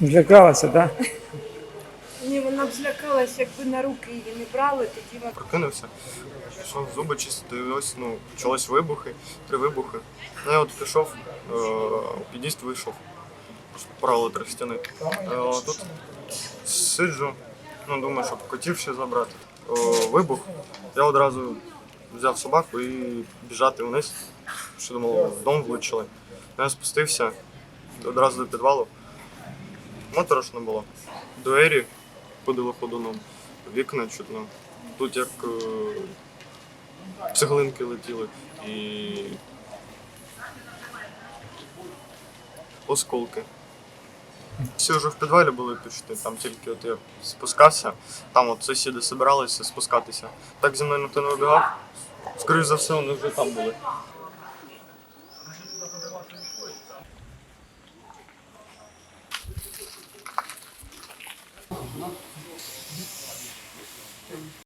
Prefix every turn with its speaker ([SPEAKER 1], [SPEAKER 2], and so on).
[SPEAKER 1] Злякалася, так?
[SPEAKER 2] Ні, вона б злякалася, якби на руки її не брали, тоді вона.
[SPEAKER 3] Прокинувся, пішов зуби чистити, і ось ну, почалось вибухи, три вибухи. Ну я от пішов, е, під'їзд вийшов, правило три стіни. Е, тут сиджу, ну думаю, щоб котів ще забрати. Е, вибух. Я одразу взяв собаку і біжати вниз, що думав, в влучили. Ну, Я спустився одразу до підвалу. Моторошно було. Двері ходили ходуном, вікна чутно. Тут як е, цеглинки летіли і осколки. Всі вже в підвалі були почти, там тільки от я спускався, там от сусіди збиралися спускатися. Так зі мною ніхто не вибігав. Скоріше за все, вони вже там були. な。